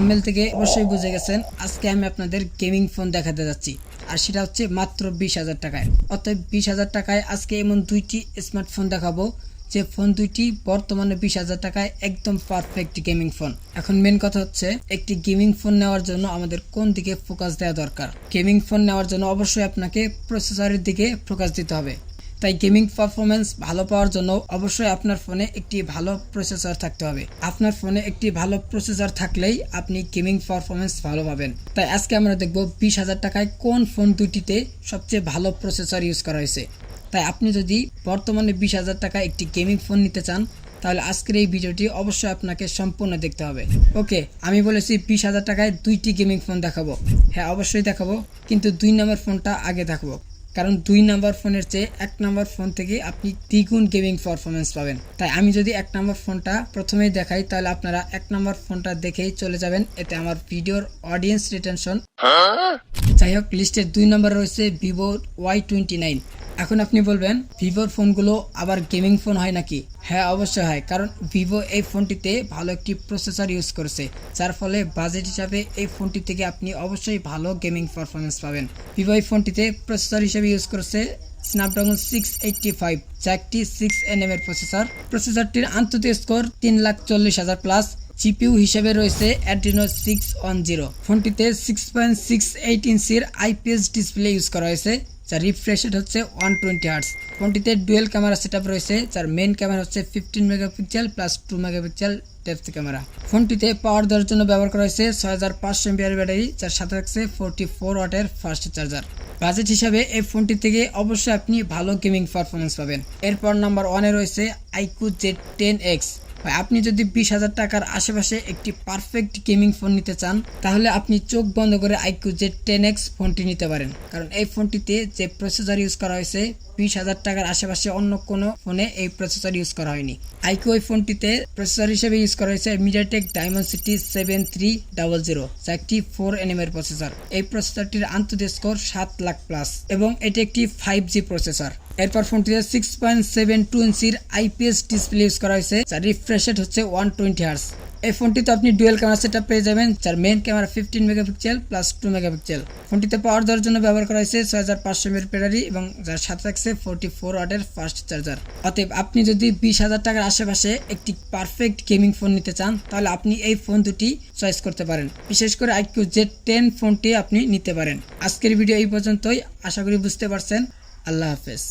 Thumbnail থেকে অবশ্যই বুঝে গেছেন, আজকে আমি আপনাদের গেমিং ফোন দেখাতে যাচ্ছি। আর সেটা হচ্ছে মাত্র বিশ হাজার টাকায়। অর্থাৎ বিশ হাজার টাকায় আজকে এমন দুইটি স্মার্টফোন দেখাবো, যে ফোন দুইটি বর্তমানে বিশ হাজার টাকায় একদম পারফেক্ট গেমিং ফোন এখন মেন কথা হচ্ছে, একটি গেমিং ফোন নেওয়ার জন্য আমাদের কোন দিকে ফোকাস দেওয়া দরকার? গেমিং ফোন নেওয়ার জন্য অবশ্যই আপনাকে প্রসেসরের দিকে ফোকাস দিতে হবে। তাই গেমিং পারফরমেন্স ভালো পাওয়ার জন্য অবশ্যই আপনার ফোনে একটি ভালো প্রসেসর থাকতে হবে। আপনার ফোনে একটি ভালো প্রসেসর থাকলেই আপনি গেমিং পারফরমেন্স ভালো পাবেন। তাই আজকে আমরা দেখব বিশ হাজার টাকায় কোন ফোন দুটিতে সবচেয়ে ভালো প্রসেসর ইউজ করা হয়েছে। তাই আপনি যদি বর্তমানে বিশ হাজার টাকায় একটি গেমিং ফোন নিতে চান, তাহলে আজকের এই ভিডিওটি অবশ্যই আপনাকে সম্পূর্ণ দেখতে হবে। ওকে, আমি বলেছি বিশ হাজার টাকায় দুইটি গেমিং ফোন দেখাবো। হ্যাঁ অবশ্যই দেখাবো, কিন্তু দুই নম্বর ফোনটা আগে দেখাবো। কারণ দুই নাম্বার ফোনের চেয়ে এক নাম্বার ফোন থেকে আপনি দ্বিগুণ গেমিং পারফরমেন্স পাবেন। তাই আমি যদি এক নাম্বার ফোনটা প্রথমেই দেখাই তাহলে আপনারা এক নাম্বার ফোনটা দেখেই চলে যাবেন। এতে আমার ভিডিওর অডিয়েন্স রিটেনশন যাই হোক লিস্টের দুই নম্বরে রয়েছে ভিভো ওয়াই টোয়েন্টি নাইন এখন আপনি বলবেন, ভিভোর ফোনগুলো আবার গেমিং ফোন হয় নাকি? হ্যাঁ অবশ্যই হয়, কারণ ভিভো এই ফোনটিতে ভালো একটি প্রসেসর ইউজ করেছে, যার ফলে বাজেট হিসাবে এই ফোনটি থেকে আপনি অবশ্যই ভালো গেমিং পারফরমেন্স পাবেন। ভিভো এই ফোনটিতে প্রসেসর হিসেবে ইউজ করেছে স্ন্যাপড্রাগন সিক্স এইটটি ফাইভ যা একটি সিক্স এন এম এর প্রসেসর প্রসেসরটির আন্তর্জাতিক স্কোর তিন লাখ চল্লিশ হাজার প্লাস জিপিইউ হিসেবে রয়েছে অ্যাড্রিনো সিক্স ওয়ান জিরো ফোনটিতে সিক্স পয়েন্ট সিক্স এইট ইঞ্চির আইপিএস ডিসপ্লে ইউজ করা হয়েছে, যার রিফ্রেশ রেট হচ্ছে ওয়ান টোয়েন্টি হার্টস ফোনটিতে ডুয়েল ক্যামেরা সেট রয়েছে, যার মেন ক্যামেরা হচ্ছে fifteen megapixel plus two megapixel depth camera ফোনটিতে পাওয়ার দেওয়ার জন্য ব্যবহার করা হয়েছে ছয় হাজার পাঁচশো এমপিআর ব্যাটারি যার সাথে থাকছে ফোরটি ফোর ওয়াটের ফাস্ট চার্জার বাজেট হিসাবে এই ফোনটি থেকে অবশ্যই আপনি ভালো গেমিং পারফরমেন্স পাবেন। এরপর নাম্বার ওয়ানে রয়েছে আইকু জেড টেন এক্স ভাই, আপনি যদি বিশ হাজার টাকার আশেপাশে একটি পারফেক্ট গেমিং ফোন নিতে চান, তাহলে আপনি চোখ বন্ধ করে আইকিউ জেড টেন এক্স ফোনটি নিতে পারেন। কারণ এই ফোনটিতে যে প্রসেসর ইউজ করা হয়েছে, বিশ হাজার টাকার আশেপাশে অন্য কোনো ফোনে এই প্রসেসর ইউজ করা হয়নি। আইকিউ এই ফোনটিতে প্রসেসর হিসেবে ইউজ করা হয়েছে MediaTek diamond city seven three double zero যা একটি ফোর এনএম এর প্রসেসর এই প্রসেসরটির আন্তর্জাতিক স্কোর সাত লাখ প্লাস এবং এটি একটি ফাইভ জি প্রসেসর এরপর ফোনটিতে সিক্স পয়েন্ট সেভেন টু ইঞ্চির আইপিএস ডিসপ্লে ইউজ করা হয়েছে যার রিফ্রেশ রেট হচ্ছে ওয়ান টোয়েন্টি হার্স। এই ফোনটিতে আপনি ডুয়েল ক্যামেরা সেটআপ পেয়ে যাবেন, যার main camera fifteen megapixel plus two megapixel ফোনটিতে পাওয়ার দেওয়ার জন্য ব্যবহার করা হয়েছে ছয় হাজার পাঁচশো এমএর ব্যাটারি এবং যার সাথে থাকছে ফোরটি ফোর ওয়াটের ফাস্ট চার্জার অতএব আপনি যদি বিশ হাজার টাকার আশেপাশে একটি পারফেক্ট গেমিং ফোন নিতে চান, তাহলে আপনি এই ফোন দুটি চয়েস করতে পারেন। বিশেষ করে আইকিউ জেড টেন ফোনটি আপনি নিতে পারেন। আজকের ভিডিও এই পর্যন্তই। আশা করি বুঝতে পারছেন। আল্লাহ হাফেজ।